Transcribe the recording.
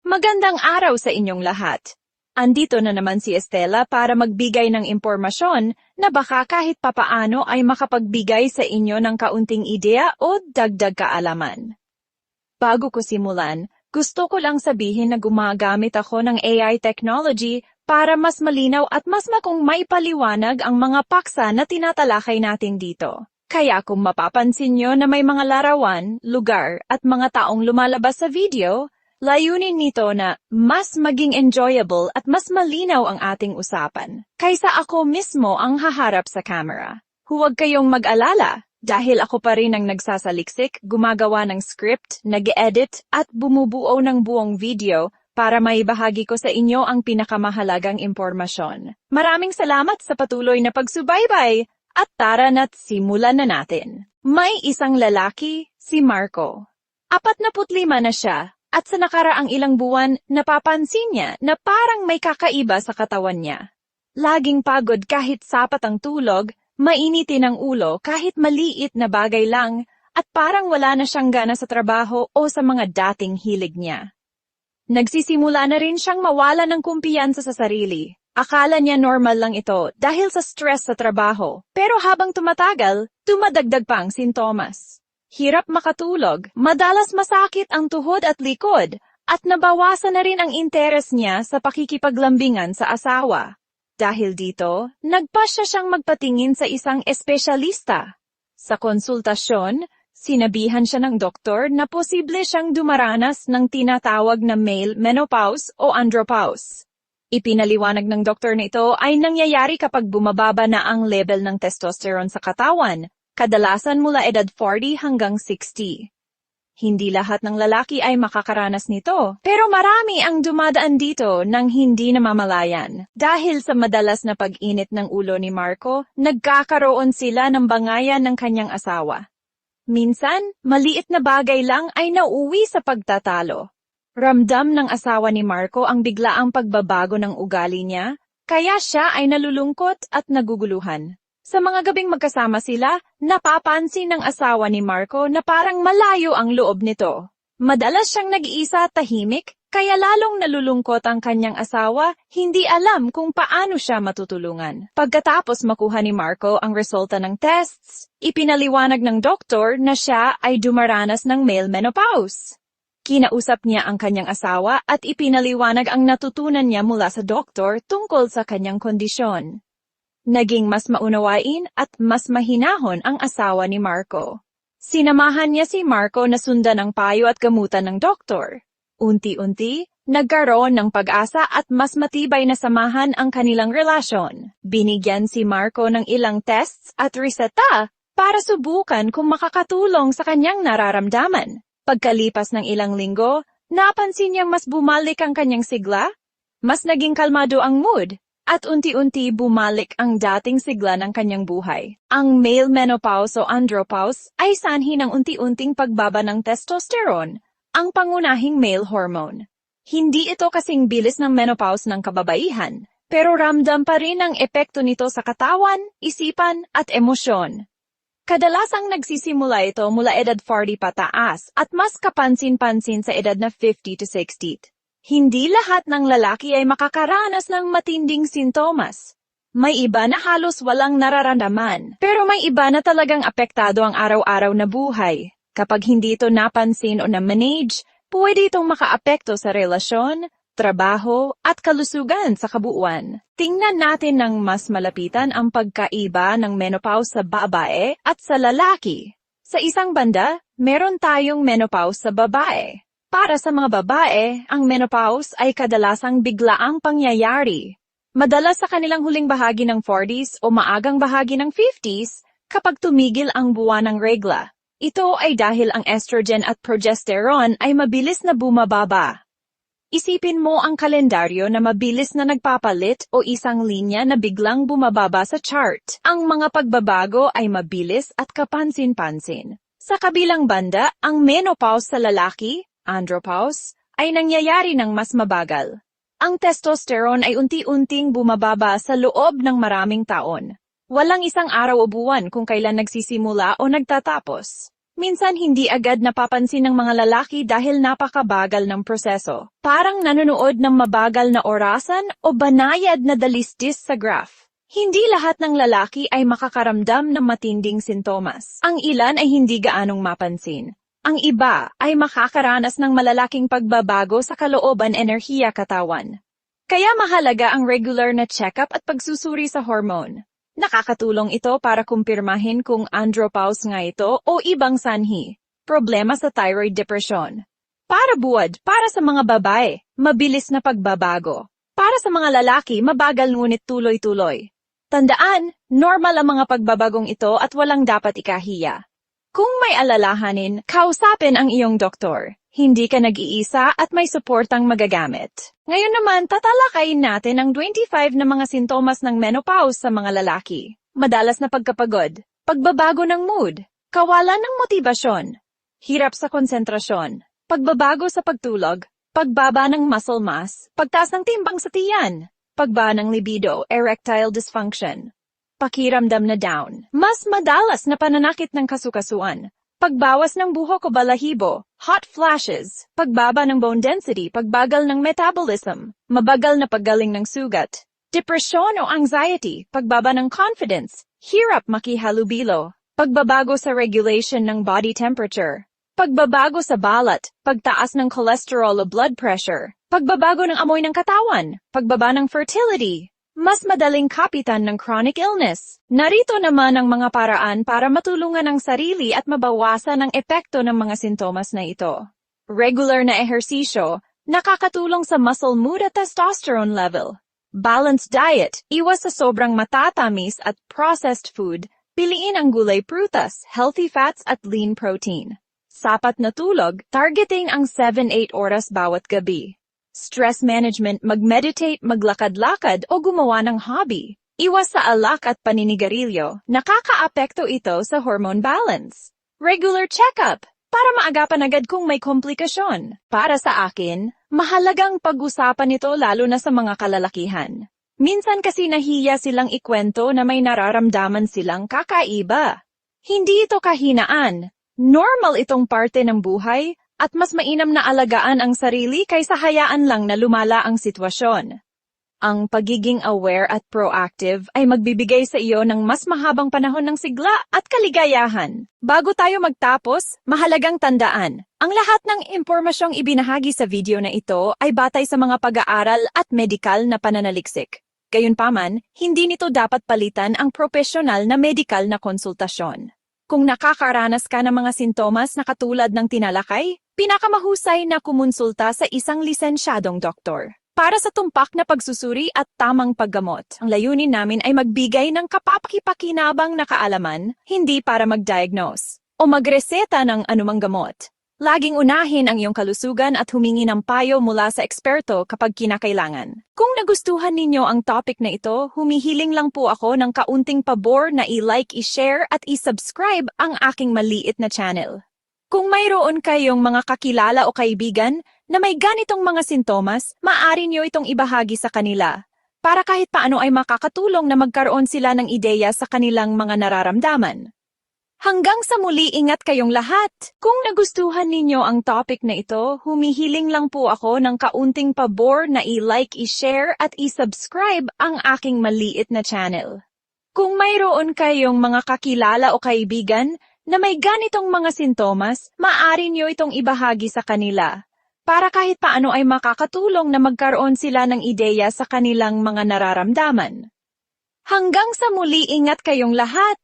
Magandang araw sa inyong lahat. Andito na naman si Estela para magbigay ng impormasyon na baka kahit papaano ay makapagbigay sa inyo ng kaunting ideya o dagdag kaalaman. Bago ko simulan, gusto ko lang sabihin na gumagamit ako ng AI technology para mas malinaw at mas makong maipaliwanag ang mga paksa na tinatalakay natin dito. Kaya kung mapapansin nyo na may mga larawan, lugar at mga taong lumalabas sa video, layunin nito na mas maging enjoyable at mas malinaw ang ating usapan, kaysa ako mismo ang haharap sa camera. Huwag kayong mag-alala, dahil ako pa rin ang nagsasaliksik, gumagawa ng script, nag-edit at bumubuo ng buong video para maibahagi ko sa inyo ang pinakamahalagang impormasyon. Maraming salamat sa patuloy na pagsubaybay at tara na't simulan na natin. May isang lalaki, si Marco. Apat na putlima na siya at sa nakaraang ilang buwan napapansin niya na parang may kakaiba sa katawan niya. Laging pagod kahit sapat ang tulog, mainitin ang ulo kahit maliit na bagay lang, at parang wala na siyang gana sa trabaho o sa mga dating hilig niya. Nagsisimula na rin siyang mawala ng kumpiyansa sa sarili. Akala niya normal lang ito dahil sa stress sa trabaho, pero habang tumatagal, tumadagdag pa ang sintomas. Hirap makatulog, madalas masakit ang tuhod at likod, at nabawasan na rin ang interes niya sa pakikipaglambingan sa asawa. Dahil dito, nagpasya siyang magpatingin sa isang espesyalista. Sa konsultasyon, sinabihan siya ng doktor na posible siyang dumaranas ng tinatawag na male menopause o andropause. Ipinaliwanag ng doktor na ito ay nangyayari kapag bumababa na ang level ng testosterone sa katawan, kadalasan mula edad 40 hanggang 60. Hindi lahat ng lalaki ay makakaranas nito, pero marami ang dumadaan dito nang hindi namamalayan. Dahil sa madalas na pag-init ng ulo ni Marco, nagkakaroon sila ng bangayan ng kanyang asawa. Minsan, maliit na bagay lang ay nauwi sa pagtatalo. Ramdam ng asawa ni Marco ang biglaang pagbabago ng ugali niya, kaya siya ay nalulungkot at naguguluhan. Sa mga gabing magkasama sila, napapansin ng asawa ni Marco na parang malayo ang loob nito. Madalas siyang nag-iisa tahimik, kaya lalong nalulungkot ang kanyang asawa, hindi alam kung paano siya matutulungan. Pagkatapos makuha ni Marco ang resulta ng tests, ipinaliwanag ng doktor na siya ay dumaranas ng male menopause. Kinausap niya ang kanyang asawa at ipinaliwanag ang natutunan niya mula sa doktor tungkol sa kanyang kondisyon. Naging mas maunawain at mas mahinahon ang asawa ni Marco. Sinamahan niya si Marco na sundan ang payo at gamutan ng doktor. Unti-unti, nagkaroon ng pag-asa at mas matibay na samahan ang kanilang relasyon. Binigyan si Marco ng ilang tests at reseta para subukan kung makakatulong sa kanyang nararamdaman. Pagkalipas ng ilang linggo, napansin niyang mas bumalik ang kanyang sigla, mas naging kalmado ang mood, at unti-unti bumalik ang dating sigla ng kanyang buhay. Ang male menopause o andropause ay sanhi ng unti-unting pagbaba ng testosterone, ang pangunahing male hormone. Hindi ito kasing bilis ng menopause ng kababaihan, pero ramdam pa rin ang epekto nito sa katawan, isipan at emosyon. Kadalasang nagsisimula ito mula edad 40 pataas at mas kapansin-pansin sa edad na 50 to 60. Hindi lahat ng lalaki ay makakaranas ng matinding sintomas. May iba na halos walang nararamdaman, pero may iba na talagang apektado ang araw-araw na buhay. Kapag hindi ito napansin o na-manage, pwede itong makaapekto sa relasyon, trabaho, at kalusugan sa kabuuan. Tingnan natin ng mas malapitan ang pagkaiba ng menopause sa babae at sa lalaki. Sa isang banda, meron tayong menopause sa babae. Para sa mga babae, ang menopause ay kadalasang biglaang pangyayari. Madalas sa kanilang huling bahagi ng 40s o maagang bahagi ng 50s kapag tumigil ang buwan ng regla. Ito ay dahil ang estrogen at progesterone ay mabilis na bumababa. Isipin mo ang kalendaryo na mabilis na nagpapalit o isang linya na biglang bumababa sa chart. Ang mga pagbabago ay mabilis at kapansin-pansin. Sa kabilang banda, ang menopause sa lalaki, andropause, ay nangyayari ng mas mabagal. Ang testosterone ay unti-unting bumababa sa loob ng maraming taon. Walang isang araw o buwan kung kailan nagsisimula o nagtatapos. Minsan hindi agad napapansin ng mga lalaki dahil napakabagal ng proseso. Parang nanonood ng mabagal na orasan o banayad na dalistis sa graph. Hindi lahat ng lalaki ay makakaramdam ng matinding sintomas. Ang ilan ay hindi gaanong mapansin. Ang iba ay makakaranas ng malalaking pagbabago sa kalooban enerhiya katawan. Kaya mahalaga ang regular na check-up at pagsusuri sa hormone. Nakakatulong ito para kumpirmahin kung andropause nga ito o ibang sanhi. Problema sa thyroid depression. Para buwad, para sa mga babae, mabilis na pagbabago. Para sa mga lalaki, mabagal ngunit tuloy-tuloy. Tandaan, normal ang mga pagbabagong ito at walang dapat ikahiya. Kung may alalahanin, kausapin ang iyong doktor. Hindi ka nag-iisa at may suportang magagamit. Ngayon naman, tatalakayin natin ang 25 na mga sintomas ng menopause sa mga lalaki. Madalas na pagkapagod, pagbabago ng mood, kawalan ng motibasyon, hirap sa konsentrasyon, pagbabago sa pagtulog, pagbaba ng muscle mass, pagtaas ng timbang sa tiyan, pagbaba ng libido, erectile dysfunction, pakiramdam na down, mas madalas na pananakit ng kasukasuan, pagbawas ng buhok o balahibo, hot flashes, pagbaba ng bone density, pagbagal ng metabolism, mabagal na paggaling ng sugat, depression o anxiety, pagbaba ng confidence, hirap makihalubilo, pagbabago sa regulation ng body temperature, pagbabago sa balat, pagtaas ng cholesterol o blood pressure, pagbabago ng amoy ng katawan, pagbaba ng fertility, mas madaling kapitan ng chronic illness. Narito naman ang mga paraan para matulungan ang sarili at mabawasan ang epekto ng mga sintomas na ito. Regular na ehersisyo, nakakatulong sa muscle mood at testosterone level. Balanced diet, iwas sa sobrang matatamis at processed food, piliin ang gulay prutas, healthy fats at lean protein. Sapat na tulog, targeting ang 7-8 oras bawat gabi. Stress management, mag-meditate, maglakad-lakad o gumawa ng hobby. Iwas sa alak at paninigarilyo, nakakaapekto ito sa hormone balance. Regular checkup, para maagapan agad kung may komplikasyon. Para sa akin, mahalagang pag-usapan ito lalo na sa mga kalalakihan. Minsan kasi nahiya silang ikwento na may nararamdaman silang kakaiba. Hindi ito kahinaan. Normal itong parte ng buhay at mas mainam na alagaan ang sarili kaysa hayaan lang na lumala ang sitwasyon. Ang pagiging aware at proactive ay magbibigay sa iyo ng mas mahabang panahon ng sigla at kaligayahan. Bago tayo magtapos, mahalagang tandaan, ang lahat ng impormasyong ibinahagi sa video na ito ay batay sa mga pag-aaral at medikal na pananaliksik. Gayunpaman, hindi nito dapat palitan ang profesional na medikal na konsultasyon. Kung nakakaranas ka ng mga sintomas na katulad ng tinalakay, pinakamahusay na kumonsulta sa isang lisensyadong doktor. Para sa tumpak na pagsusuri at tamang paggamot, ang layunin namin ay magbigay ng kapapakipakinabang na kaalaman, hindi para mag-diagnose o magreseta ng anumang gamot. Laging unahin ang iyong kalusugan at humingi ng payo mula sa eksperto kapag kinakailangan. Kung nagustuhan ninyo ang topic na ito, humihiling lang po ako ng kaunting pabor na i-like, i-share at i-subscribe ang aking maliit na channel. Kung mayroon kayong mga kakilala o kaibigan na may ganitong mga sintomas, maaari nyo itong ibahagi sa kanila para kahit paano ay makakatulong na magkaroon sila ng ideya sa kanilang mga nararamdaman. Hanggang sa muli ingat kayong lahat. Kung nagustuhan ninyo ang topic na ito, humihiling lang po ako ng kaunting pabor na i-like, i-share at i-subscribe ang aking maliit na channel. Kung mayroon kayong mga kakilala o kaibigan na may ganitong mga sintomas, maaari nyo itong ibahagi sa kanila para kahit paano ay makakatulong na magkaroon sila ng ideya sa kanilang mga nararamdaman. Hanggang sa muli ingat kayong lahat!